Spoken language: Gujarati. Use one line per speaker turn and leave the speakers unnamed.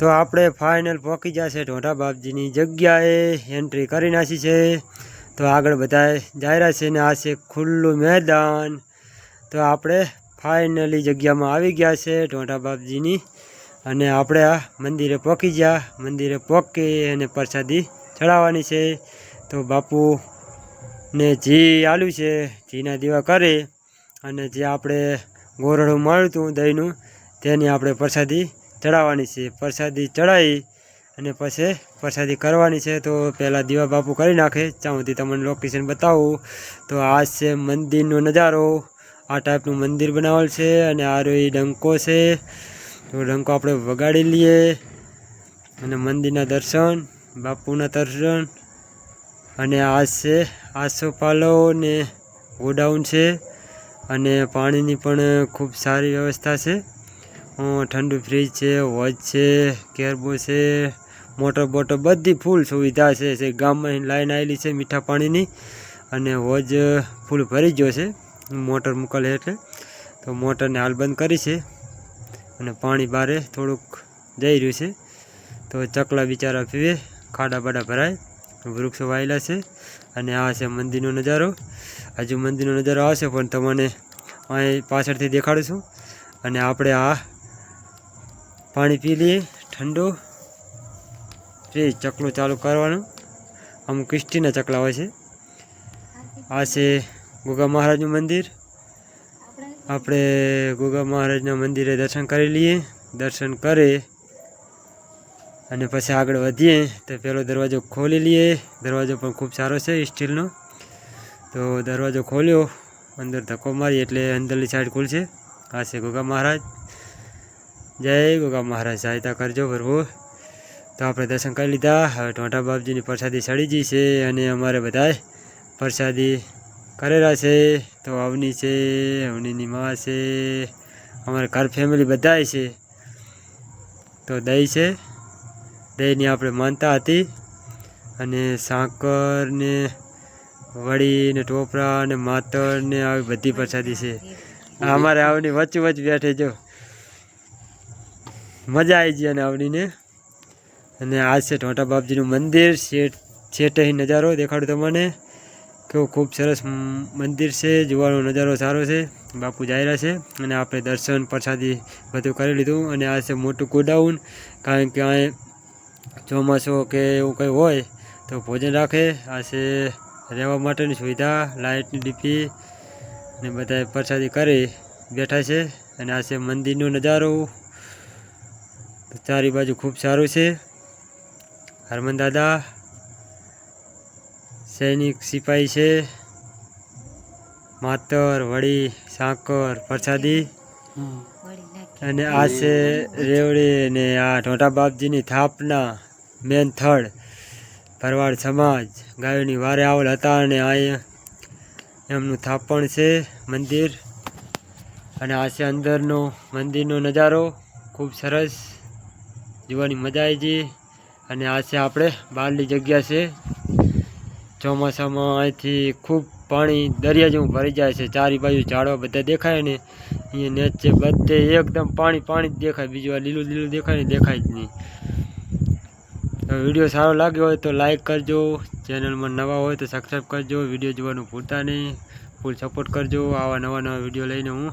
તો આપણે ફાઇનલ પહોંચી જશે ઢોઢા બાપજીની જગ્યાએ. એન્ટ્રી કરી નાખી છે. તો આગળ બધા જાયરા છે ને આ છે ખુલ્લું મેદાન. તો આપણે ફાઇનલી જગ્યામાં આવી ગયા છે ઢોંઢા બાપજીની. અને આપણે આ મંદિરે પહોંચી ગયા. મંદિરે પહોંચી અને પ્રસાદી ચડાવવાની છે. તો બાપુ ને જી આલ્યું છે. ઘીના દીવા કરી અને જે આપણે ગોરડું મળ્યું હતું દહીંનું, તેની આપણે પ્રસાદી ચડાવવાની છે. પ્રસાદી ચડાવી અને પછી પ્રસાદી કરવાની છે. તો પહેલાં દીવા બાપુ કરી નાખે. ચાહુંથી તમને લોકેશન બતાવું. તો આ છે મંદિરનો નજારો. આ ટાઈપનું મંદિર બનાવેલ છે અને આ એ ડંકો છે. તો ડંકો આપણે વગાડી લઈએ અને મંદિરના દર્શન, બાપુના દર્શન અને આ છે આસોપાલો ને ગોડાઉન છે અને પાણીની પણ ખૂબ સારી વ્યવસ્થા છે. ઠંડુ ફ્રીજ છે વોચ છે કેરબો છે, મોટર બોટર બધી ફૂલ સુવિધા છે ગામમાં લાઈન આવેલી છે મીઠા પાણીની. અને વોજ ફૂલ ભરી ગયો છે, મોટર મૂકેલ એટલે. તો મોટરને હાલ બંધ કરી છે. અને પાણી બારે થોડુંક જઈ રહ્યું છે. તો ચકલા બિચારા પીવે, ખાડા બાડા ભરાય, વૃક્ષો વાયેલા છે. અને આ છે મંદિરનો નજારો. હજુ મંદિરનો નજારો આવશે, પણ તમને અહીં પાછળથી દેખાડું છું. અને આપણે આ પાણી પી લઈએ, ઠંડુ. ફ્રીજ ચકલું ચાલુ કરવાનું. અમુક ક્રિસ્ટીના ચકલા હોય છે. આ છે ગોગા મહારાજનું મંદિર. આપણે ગોગા મહારાજના મંદિરે દર્શન કરી લઈએ. દર્શન કરી અને પછી આગળ વધીએ તો પેલો દરવાજો ખોલી લઈએ. દરવાજો પણ ખૂબ સારો છે સ્ટીલનો. તો દરવાજો ખોલ્યો. અંદર ધક્કો મારી એટલે અંદરની સાઈડ ખુલશે. આ છે ગોગા મહારાજ. જય ગોગા મહારાજ, સહાયતા કરજો પ્રભુ. તો આપણે દર્શન કરી લીધા. હવે ટોંટા બાપજીની પ્રસાદી સડી ગઈ છે અને અમારે બધાય પ્રસાદી કરેલા છે. તો અવની છે, અવનીની મા છે, અમારે ઘર ફેમિલી બધાય છે. તો દહીં છે. દહીંની આપણે માનતા હતી. અને સાકર ને વડી ને ટોપરા ને માતર ને આવી બધી પ્રસાદી છે. અમારે આવની વચ્ચે વચ્ચ બેઠે જો. મજા આવી ગઈ અને આવડીને. અને આ છે ટોટા બાપજીનું મંદિર. શેઠ, શેઠે નજારો દેખાડું તમને. કેવું ખૂબ સરસ મંદિર છે. જોવાનો નજારો સારો છે. બાપુ રહ્યા છે. અને આપણે દર્શન પ્રસાદી બધું કરી લીધું. અને આ છે મોટું ગોડાઉન. કારણ કે અહીં ચોમાસું કે એવું કંઈ હોય તો ભોજન રાખે. આ છે રહેવા માટેની સુવિધા, લાઇટની ડીપી ને બધા પ્રસાદી કરી બેઠા છે. અને આ છે મંદિરનો નજારો. તો ચારી બાજુ ખૂબ સારું છે. હરમન દાદા, સૈનિક સિપાહી છે. માતર, વડી, સાકર, પ્રસાદી. અને આ છે રેવડી ને આ ઢોટા બાપજીની થાપના, મેન થડ. ભરવાડ સમાજ, ગાયોની વારે આવેલ હતા અને આ એમનું થાપણ છે, મંદિર. અને આ છે અંદરનો મંદિરનો નજારો, ખૂબ સરસ. જોવાની મજા આવી ગઈ. અને આ છે આપણે બહારની જગ્યા છે. ચોમાસામાં અહીંથી ખૂબ પાણી દરિયા જેવું ભરી જાય છે. ચારે બાજુ ઝાડવા બધા દેખાય ને અહીંયા નેચે બધે એકદમ પાણી પાણી જ દેખાય. બીજું આ લીલું લીલું દેખાય ને દેખાય જ નહીં. વીડિયો સારો લાગ્યો હોય તો લાઈક કરજો. ચેનલમાં નવા હોય તો સબસ્ક્રાઈબ કરજો. વીડિયો જોવાનું ભૂલતા નહીં. ફૂલ સપોર્ટ કરજો. આવા નવા નવા વીડિયો લઈને હું